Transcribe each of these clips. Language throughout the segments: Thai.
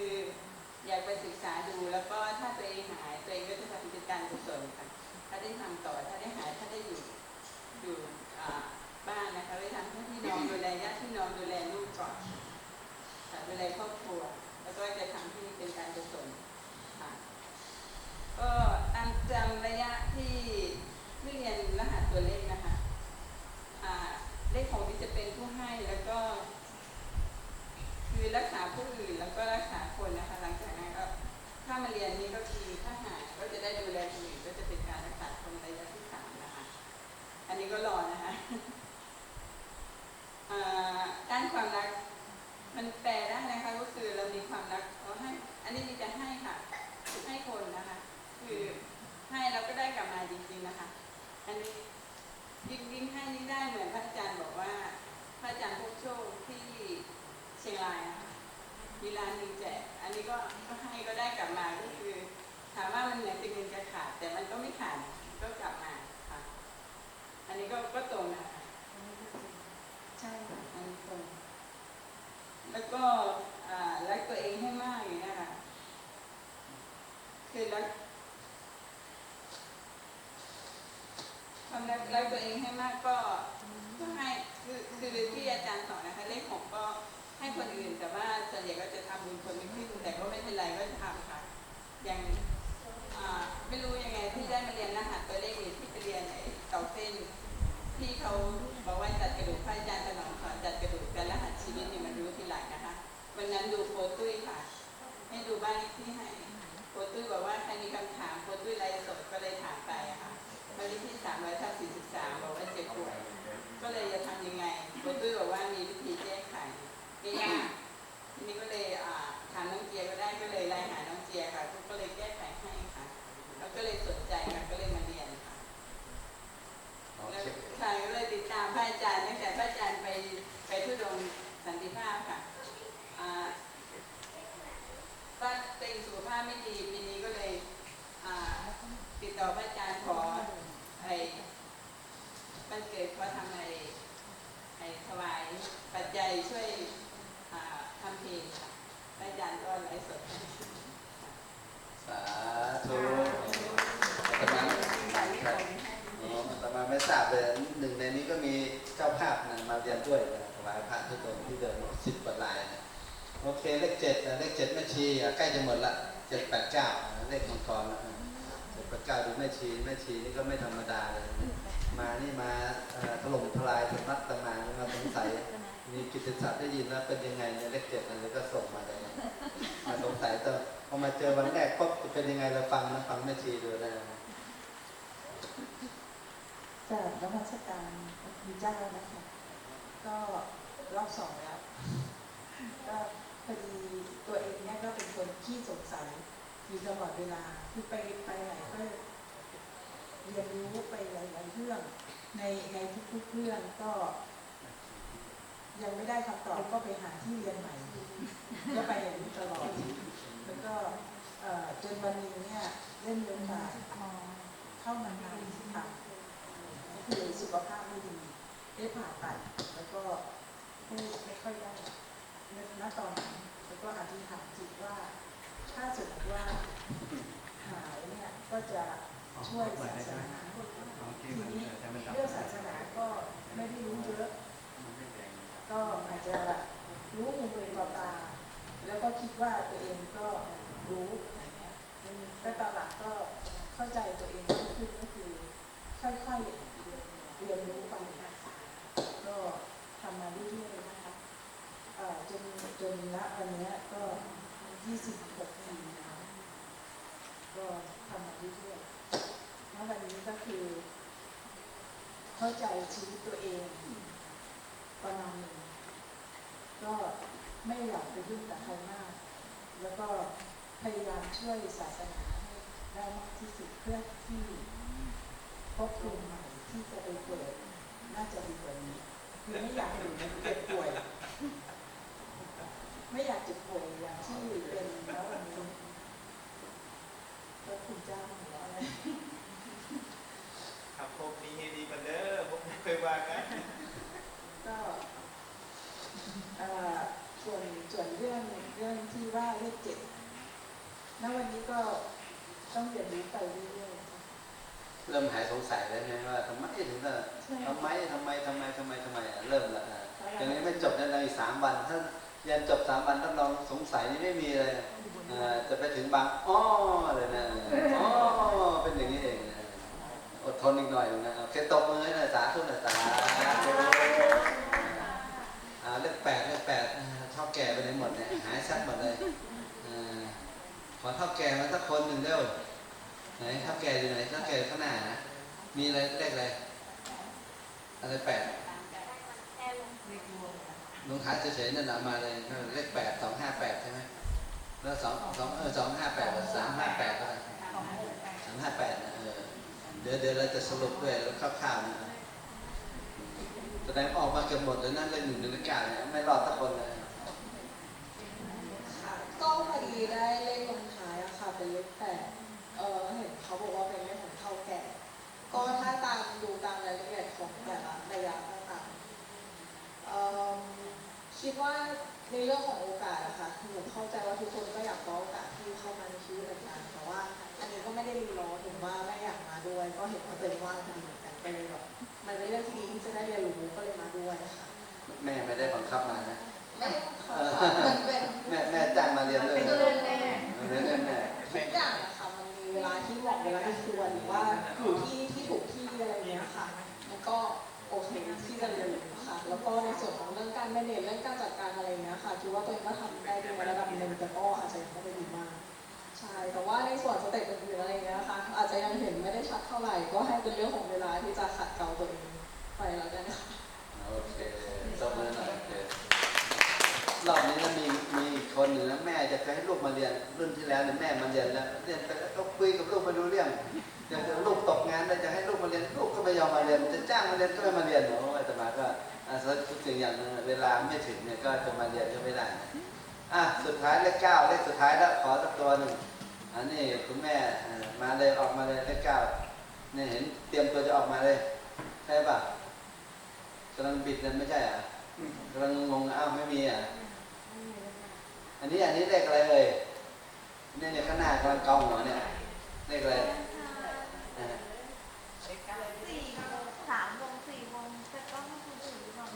คืออยากไปศึกษาดูแล้วก็ถ้าตัวเองหายตัวเองก็จะทำเป็นการกุศลค่ะถ้าได้ทำต่อถ้าได้หายถ้าได้อยู่อยู่บ้านนะคะไปทำให้พี่น้องดูแลญาติพี่น้องดูแลลูกก่อนค่ะดูแลครอบครัว แล้วก็จะทำที่เป็นการกุศลค่ะก็ตามจำระยะที่ที่เรียนรหัสตัวเลขนะคะอ่าเลขของที่จะเป็นผู้ให้แล้วก็ คือรักษาผู้อื่นแล้วก็รักษาคนนะคะ หลังจากนั้นก็ถ้ามาเรียนนี้ก็คือถ้าหายก็จะได้ดูแลคนอื่นก็จะเป็นการรักษาคนระยะที่สามนะคะ อันนี้ก็รอนะคะ อ่าด้านความรัก มันแปลได้นะคะก็คือเรามีความรักเราให้ อันนี้มีจะให้ค่ะให้คนนะคะ คือให้เราก็ได้กลับมาจริงๆนะคะ อันนี้ยิ่งยิ่งให้ยิ่งได้เหมือนพระอาจารย์บอกว่าพระอาจารย์พวกโชคที่เชียงรายอะค่ะมีร้านหนึ่งแจ กอันนี้ก็ก็ให้ก็ได้กลับมาก็คือ ถามว่ามันเหมือนเป็นเงินจะขาด แต่มันก็ไม่ขาดก็กลับมาค่ะ อันนี้ก็ก็ตรงนะคะใช่ค่ะอันนี้ตรง แล้วก็อ่ารักตัวเองให้มากอย่างนี้ยค่ะคือรักความรักรักตัวเองให้มากก็ก็ให้คือคือที่อาจารย์สอนนะคะเลขหกก็ ให้คนอื่นแต่ว่าส่วนใหญ่ก็จะทำบุญคนไม่ขึ้นแต่ก็ไม่เป็นไรก็จะทำค่ะอย่างไม่รู้ยังไงที่ได้มาเรียนรหัสตัวเลขหรือที่ไปเรียนไอ้เต่าเส้นที่เขาบอกว่าจัดกระดูกพระอาจารย์ถนอมสอนจัดกระดูกแต่รหัสชีวิตนี่มันรู้ทีหลังนะคะวันนั้นดูโฟตุ้ยค่ะ ให้ดูบ้านเลขที่ให้โฟตุ้ยบอกว่าใครมีคำถามโฟตุ้ยไลฟ์สดก็เลยถามไปอะค่ะบ้านเลขที่สามร้อยทับสี่สิบสามบอกว่าเจ็บปวดก็เลยจะทำยังไงโฟตุ้ยบอกว่ามีวิธีแก้ ไขไม่ยากทีนี้ก็เลยอ่าถามน้องเจียก็ได้ก็เลยไล่หาน้องเจียค่ะก็เลยแก้ไขให้ค่ะ แล้วก็เลยสนใจค่ะก็เลยมาเรียนค่ะโอแล้วเคค่ะก็เลยติดตามพระอาจารย์ตั้งแต่พระอาจารย์ไปไปทุดงค์สันติภาพค่ะอ่าก็เต็งสุขภาพไม่ดีปีนี้ก็เลยอ่าติดต่อพระอาจารย์ขอไอ้มันเกิดว่าทำไอ้ไอ้ถวายปัจจัยช่วยอ่าทำเพลงค่ะพระอาจารย์ก็ไลฟ์สดให้ค่ะ สาธุอาตมาครับอ๋ออาตมาไม่ทราบเลยหนึ่งในนี้ก็มีเจ้าภาพนะมาเรียนด้วยนะถวายพระ ทุกคนที่เดินสิบกว่าลายนะโอเคเลขเจ็ดเลขเจ็ดแม่ชีใกล้จะหมดละเจ็ดแปดเก้าเลขมังกรนะเจ็ดแปดเก้าดูแม่ชีแม่ชีนี่ก็ไม่ธรรมดาเลยมานี่มาถล่มทลายสำนักตมามาสงสัยมีกิตติศัพท์ได้ยินแล้วเป็นยังไงเนี่ยเลขเจ็ดอะไรก็ส่งมาเลยมาสงสัยแต่พอมาเจอวันแรกปุ๊บจะเป็นยังไงเราฟังนะฟังแม่ชีดูนะจากนมัสการพระเจ้านะคะก็ รอบสองแล้ว ก็พอดีตัวเองเนี่ยก็เป็นคนขี้สงสัยอยู่ตลอดเวลาคือไปไปไหนก็เรียนรู้ไปหลายๆเรื่อง ในในทุกๆเรื่องก็ยังไม่ได้คำตอบก็ไปหาที่เรียนใหม่ก็ไปอย่างนี้ตลอด แล้วก็เอ่อจนวันนี้เนี่ยเล่นโยคะเข้ามานานค่ะก็คือสุขภาพไม่ดีได้ผ่าตัดแล้วก็ พูดไม่ค่อยได้ณตอนนั้นแล้วก็อธิษฐานจิตว่า ถ้าสมมติว่าหายเนี่ยก็จะช่วยศาสนาทีนี้เรื่องศาสนาก็ไม่ได้รู้เยอะ ก็อาจจะรู้หูตัวเองตา แล้วก็คิดว่าตัวเองก็รู้แต่ตอนหลังก็เข้าใจตัวเองมากขึ้นก็คือค่อยๆเรียนรู้ไปก็ทำมาเรื่อยๆนะคะเอ่อ จนจนณวันนี้ยก็26ปีแล้วก็ทำมาเรื่อยๆณวันนี้ก็คือ เข้าใจชีวิตตัวเองประมาณหนึ่งก็ไม่อยากไปยุ่งกับใครมาก แล้วก็พยายามช่วยศาสนาให้ได้มากที่สุดเพื่อที่พบภูมิใหม่ที่จะไปเกิดน่าจะดีกว่านี้คือไม่อยากอยู่เจ็บป่วย ไม่อยากเจ็บป่วยอย่างที่เป็นแล้ววันนี้พระคุณเจ้าหัวอะไรครับพบนี้ให้ดีกันเด้อผมไม่เคยว่ากันก็เอ่อส่วนส่วนเรื่องเรื่องที่ว่าเลขเจ็ดณวันนี้ก็ต้องเรียนรู้ไปเรื่อยๆค่ะเริ่มหายสงสัยแล้วไงว่าทำไมถึงจะใช่ทำไมทำไมทำไมทำไมทำไมอะเริ่มละอะอย่างนี้ไม่จบในอีกสามวันถ้า เรียนจบสามวันถ้าลองสงสัยนี่ไม่มีเลยอ่าจะไปถึงบางอ้อเลยนะอ๋อเป็นอย่างนี้เองนะอดทนอีกหน่อยนะโอเคตบมือให้หน่อยสาธุหน่อยสาธุอ่าเลขแปดเลขแปดอ่าเท่าแก่ไปไหนหมดเนี่ยหายชัดหมดเลยอ่าขอเท่าแก่มาสักคนหนึ่งเร็วไหนเท่าแก่อยู่ไหนเท่าแก่ข้างหน้านะมีอะไรเลขอะไรอะไรแปด ลงท้ายเฉยๆนั่นแหละมาเลยเลขแปดสองห้าแปดใช่ไหมแล้วสองสองเออสองห้าแปดสามห้าแปดก็ได้สามห้าแปดนะเออเดี๋ยวเดี๋ยวเราจะ สรุปด้วยแล้วคร่าวๆนะแสดงออกมาเกือบหมดเลยนั่นเลขหนึ่งนาฬิกาเนี่ยไม่รอดสักคนเลยก็พอดีได้เลขลงท้ายอะค่ะเป็นเลขแปดเออเห็นเขาบอกว่าเป็นเลขของเท่าแก่ ก็ถ้าตามดูตามรายละเอียดของแต่ละระยะต่างๆเอิ่มคิดว่าในเรื่องของโอกาสอะค่ะหนูเข้าใจว่าทุกคนก็อยากขอโอกาสที่เข้ามาในชีวิตเหมือนกันแต่ว่า ก็ไม่ได้รีรอถึงว่าไม่อยากมาด้วย ก็เห็นว่าเป็นว่างพอดีเหมือนกันก็เลยแบบมันเป็นเรื่องที่ดีที่จะได้เรียนรู้ก็เลยมาด้วยค่ะ แม่ไม่ได้บังคับมานะ ยังเห็นไม่ได้ชัดเท่าไหร่ ก็ให้เป็นเรื่องของเวลาที่จะขัดเกลาตัวเองไปแล้วกันค่ะโอเคตบมือหน่อยโอเครอบนี้นะมีมีคนหนึ่งนะแม่จะเคยให้ลูกมาเรียนรุ่นที่แล้วเนี่ยแม่มาเรียนแล้วเรียนไปแล้วก็คุยกับลูกม่รู้เรื่องอยากจะลูกตกงานเลยจะให้ลูกมาเรียนลูกก็ไม่ยอมมาเรียนจะจ้างมาเรียนก็ไม่มาเรียนโอ้อาตมาก็อาศัยทุกสิ่งอย่างนึงเวลาไม่ถึงเนี่ยก็จะมาเรียนก็ไม่ได้อะสุดท้ายเลขเก้าเลขสุดท้ายแล้วขอสักตัวหนึ่งอันนี้คุณแม่ มาเลยออกมาเลยเลขเก้าเนี่ยเห็นเตรียมตัวจะออกมาเลยใช่ปะกำลังบิดเลยไม่ใช่เหรอะกำลังงงอ้าวไม่มีอะอันนี้อันนี้เลขอะไรเลยเนี่ยเนี่ยข้างหน้ากำลังเกาหัวเนี่ยเลขอะไรอ่าสี่โมงสามโมงสี่โมงจะต้องให้คนอื่นก่อน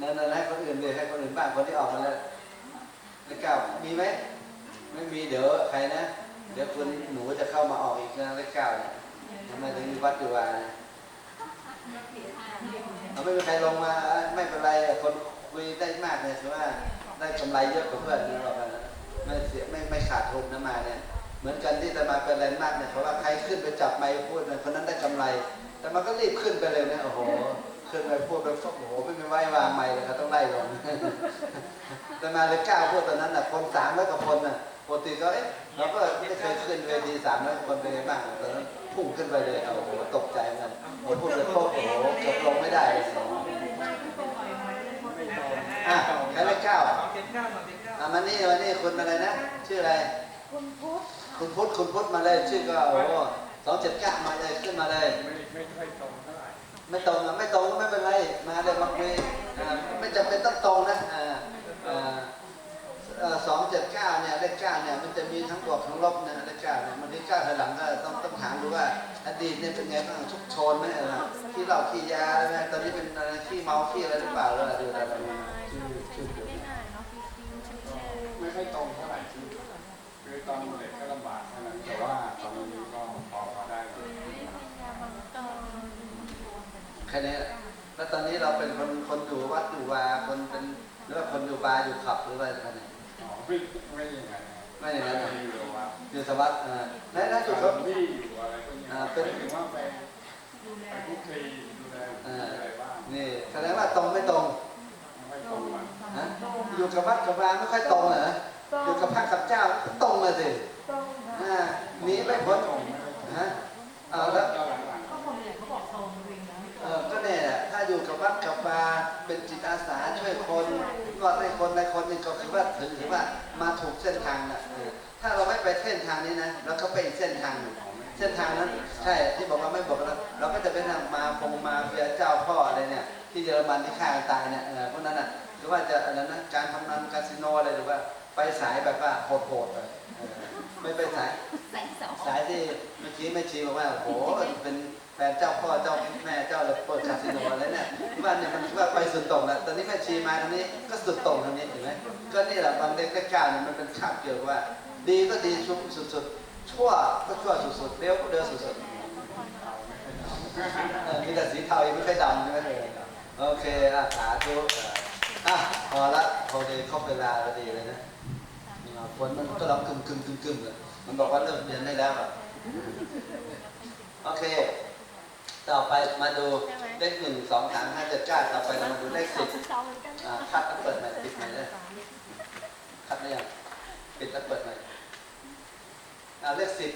นั่นนั่นให้คนอื่นเลยให้คนอื่นบ้างคนที่ออกมาแล้วเลขเก้ามีไหมไม่มีเดี๋ยวใครนะเดี๋ยวคุณหนูจะเข้ามาออกอีกนะเลขเก้าเนี่ยทำไมถึงมีวัดอยู่ว่านะเอาไม่มีใครลงมาไม่เป็นไรคนคุยได้มากเลยถือว่าได้กำไรเยอะกว่าเพื่อนนะเรากันไม่เสียไม่ไม่ขาดทุนนะมาเนี่ยเหมือนกันที่จะมาเป็นแลนด์มาร์กเนี่ยเพราะว่าใครขึ้นไปจับไมค์พูดเนี่ยคนนั้นได้กำไร แต่มันก็รีบขึ้นไปเลยเนะโอ้โหขึ้นไปพูดไปโอ้โหไม่มีไว้วางไมค์เลยครับต้องไล่ลงแต่มาเลยกล้าพูดตอนนั้นน่ะคนสามร้อยกว่าคนน่ะ ปกติก็เอ๊ะเราก็ไม่เคยขึ้นเวทีสามร้อยคนเป็นไงบ้างตอนนั้นพุ่งขึ้นไปเลยเอาโอ้โหตกใจเหมือนกันโอ้โหพูดเลยโป๊ะโอ้โหเกือบลงไม่ได้เลยอะใครเลขเก้าสองเจ็ดเก้าสองเจ็ดเก้าอะมานี่มานี่คุณอะไรนะ ชื่ออะไร คุณพุทธคุณพุทธคุณพุทธมาเลยชื่อก็โอ้สองเจ็ดเก้ามาเลยขึ้นมาเลย ไม่ไม่ค่อยตรงเท่าไหร่ไม่ตรงอะไม่ตรงก็ไม่เป็นไรมาเลยมาคุยอ่าไม่จำเป็นต้องตรงนะอ่าอ่า สองเจ็ดเก้าเนี่ยเลขเก้าเนี่ยมันจะมีทั้งบวกทั้งลบนะเลขเก้าเนี่ยมันที่เก้าถอยหลังก็ต้องต้องถามดูว่าอดีตเนี่ยเป็นไงบ้างทุกโชนไหมอะไรขี้เหล้าขี้ยาอะไรไหมตอนนี้เป็นอะไรขี้เมาขี้อะไรหรือเปล่าหรืออะไรดูอะไรชื่อชื่อเดี๋ยวไม่นี้อ่านเนาะฟิฟิวชิวก็ไม่ค่อยตรงเท่าไหร่คือคือตอนเด็กก็ลำบากเท่านั้นแต่ว่าตอนนี้ก็พอพอได้อยู่ยาบังเกินแค่นี้แหละแล้วตอนนี้เราเป็นคนคนอยู่วัดอยู่วาคนเป็นหรือว่าคนอยู่บาร์อยู่ขับหรือว่าอะไรเนี่ยอ๋อ ไม่ไม่อย่างนั้นไม่อย่างนั้นไม่อยู่ว่าอยู่สวัสดิ์อ่าและและจุดคเขานที่อยู่อะไรพวกนี้อ่าไปเป็นถึงว่าไปไปคุกคีดูแลอะไรบ้างนี่แสดงว่าตรงไม่ตรงไม่ตรงฮะอยู่กับวัดกับวาไม่ค่อยตรงเหรออยู่กับพระกับเจ้าตรงเลยสิตรงอ่าหนีไม่พ้นฮะเอาแล้วก็หลังก็คนอื่นเขาบอกตรงจริงนะเออก็เนี่ยแหละ อยู่กับวัดกับวาเป็นจิตอาสาช่วยคนรอดให้คนในคนหนึ่งก็คือว่าถือว่ามาถูกเส้นทางนะเออถ้าเราไม่ไปเส้นทางนี้นะเราก็ไปอีกเส้นทางหนึ่งเส้นทางนั้นใช่ที่บอกว่าไม่บอกแล้วเราก็จะไปทางมาพงมาเฟียเจ้าพ่ออะไรเนี่ย ที่เยอรมันที่ฆ่ากันตายเนี่ยเออพวกนั้นน่ะหรือว่าจะอะไรนะการทำนันคาสิโนอะไรหรือว่าฝไปสายแบบว่าโหดๆเลยเออไม่ไปสายแสงสองสายที่เมื่อกี้แม่ชีบอกว่าโอ้โหเป็น แฟนเจ้าพ่อเจ้าแม่เจ้าเลยเปิดคาสิโนอะไรเนี่ยที่บ้านเนี่ยมันว่าไปสุดโต่งแล้วตอนนี้แม่ชีมาทางนี้ก็สุดโต่งทางนี้เห็นไหมก็นี่แหละบางเล็กก้าเนี่ยมันเป็นคาบเกี่ยวกับว่า ดีก็ดีชุบสุดๆชั่วก็ชั่วสุดๆเร็วก็เร็วสุดๆเออมีแต่สีเทายังไม่ค่อยดำใช่ไหมโอเคอะสาธุอะพอละพอดีครบเวลาพอดีเลยนะฝนมันก็ร้องกึมกึมกึมกึมเลยมันบอกว่าเริ่มเรียนได้แล้วอะโอเค ต่อไปมาดูเลขหนึ่งสองสามห้าเจ็ดเก้าต่อไปเรามาดูเลขสิบสองเหมือนกันอ่าคัดแล้วเปิดใหม่ปิดใหม่เลยคัดได้ยังปิดแล้วเปิดใหม่อ่าเลขสิบ